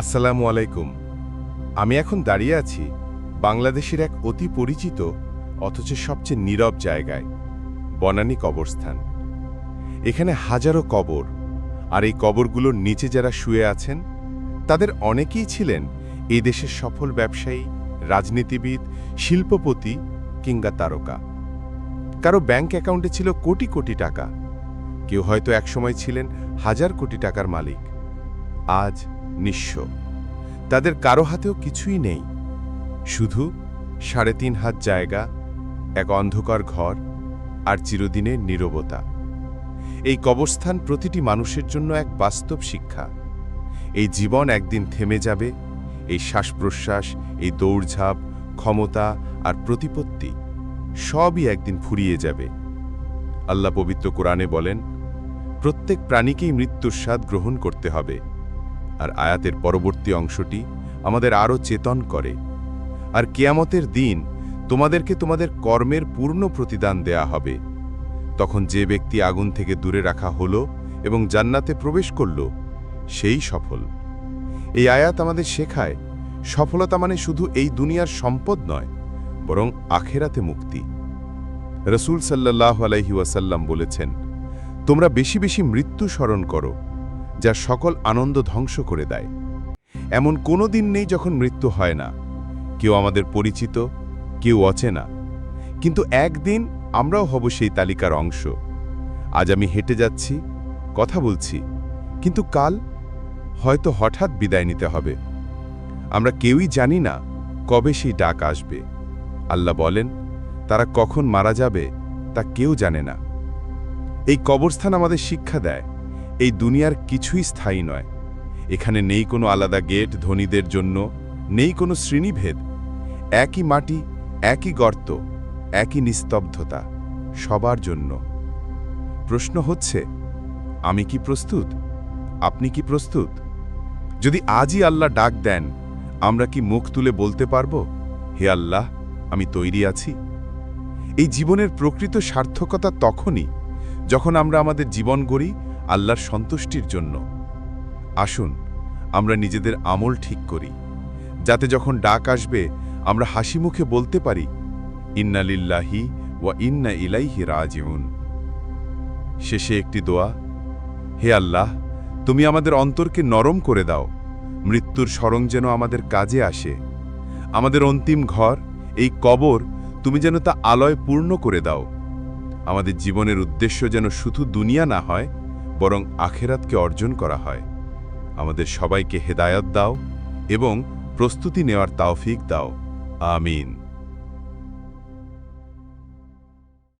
আসসালামু আলাইকুম। আমি এখন দাঁড়িয়ে আছি বাংলাদেশের এক অতি পরিচিত, অথচ সবচেয়ে নীরব জায়গায়, বনানী কবরস্থান। এখানে হাজারো কবর, আর এই কবরগুলোর নিচে যারা শুয়ে আছেন, তাদের অনেকেই ছিলেন এই দেশের সফল ব্যবসায়ী, রাজনীতিবিদ, শিল্পপতি কিংবা তারকা। কারও ব্যাংক অ্যাকাউন্টে ছিল কোটি কোটি টাকা। কেউ হয়তো একসময় ছিলেন হাজার কোটি টাকার মালিক। আজ নিঃস্ব। তাদের কারও হাতেও কিছুই নেই। শুধু সাড়ে তিন হাত জায়গা, এক অন্ধকার ঘর আর চিরদিনের নীরবতা। এই কবরস্থান প্রতিটি মানুষের জন্য এক বাস্তব শিক্ষা। এই জীবন একদিন থেমে যাবে, এই শ্বাস প্রশ্বাস এই দৌড়ঝাঁপ, ক্ষমতা আর প্রতিপত্তি সবই একদিন ফুরিয়ে যাবে। আল্লাহ পবিত্র কোরআনে বলেন, প্রত্যেক প্রাণীকেই মৃত্যুর স্বাদ গ্রহণ করতে হবে। আর আয়াতের পরবর্তী অংশটি আমাদের আরও চেতন করে। আর কেয়ামতের দিন তোমাদেরকে তোমাদের কর্মের পূর্ণ প্রতিদান দেয়া হবে। তখন যে ব্যক্তি আগুন থেকে দূরে রাখা হলো এবং জান্নাতে প্রবেশ করল, সেই সফল। এই আয়াত আমাদের শেখায়, সফলতা মানে শুধু এই দুনিয়ার সম্পদ নয়, বরং আখেরাতে মুক্তি। রসুল সাল্লাহ আলাইহি ওয়াসাল্লাম বলেছেন, তোমরা বেশি বেশি মৃত্যু স্মরণ করো যা সকল আনন্দ ধ্বংস করে দেয়। এমন কোনো দিন নেই যখন মৃত্যু হয় না। কেউ আমাদের পরিচিত, কেউ অচেনা। কিন্তু একদিন আমরাও হব সেই তালিকার অংশ। আজ আমি হেঁটে যাচ্ছি, কথা বলছি, কিন্তু কাল হয়তো হঠাৎ বিদায় নিতে হবে। আমরা কেউই জানি না কবে সেই ডাক আসবে। আল্লাহ বলেন, তারা কখন মারা যাবে তা কেউ জানে না। এই কবরস্থান আমাদের শিক্ষা দেয়। এই দুনিয়ার কিছুই স্থায়ী নয়। এখানে নেই কোনো আলাদা গেট ধনীদের জন্য, নেই কোনো শ্রেণীভেদ। একই মাটি, একই গর্ত, একই নিস্তব্ধতা, সবার জন্য। প্রশ্ন হচ্ছে, আমি কি প্রস্তুত? আপনি কি প্রস্তুত? যদি আজই আল্লাহ ডাক দেন, আমরা কি মুখ তুলে বলতে পারব, হে আল্লাহ, আমি তৈরি আছি? এই জীবনের প্রকৃত সার্থকতা তখনই, যখন আমরা আমাদের জীবন গড়ি আল্লাহর সন্তুষ্টির জন্য। আসুন, আমরা নিজেদের আমল ঠিক করি। যাতে যখন ডাক আসবে, আমরা হাসি মুখে বলতে পারি, ইন্না লিল্লাহি ওয়া ইন্না ইলাইহি রাজিউন। শেষে একটি দোয়া, হে আল্লাহ, তুমি আমাদের অন্তরকে নরম করে দাও। মৃত্যুর স্মরণ যেন আমাদের কাজে আসে। আমাদের অন্তিম ঘর, এই কবর, তুমি যেন তা আলয় পূর্ণ করে দাও। আমাদের জীবনের উদ্দেশ্য যেন শুধু দুনিয়া না হয় বরং আখেরাতকে অর্জন করা হয়। আমাদের সবাইকে হেদায়ত দাও এবং প্রস্তুতি নেওয়ার তাওফিক দাও। আমিন।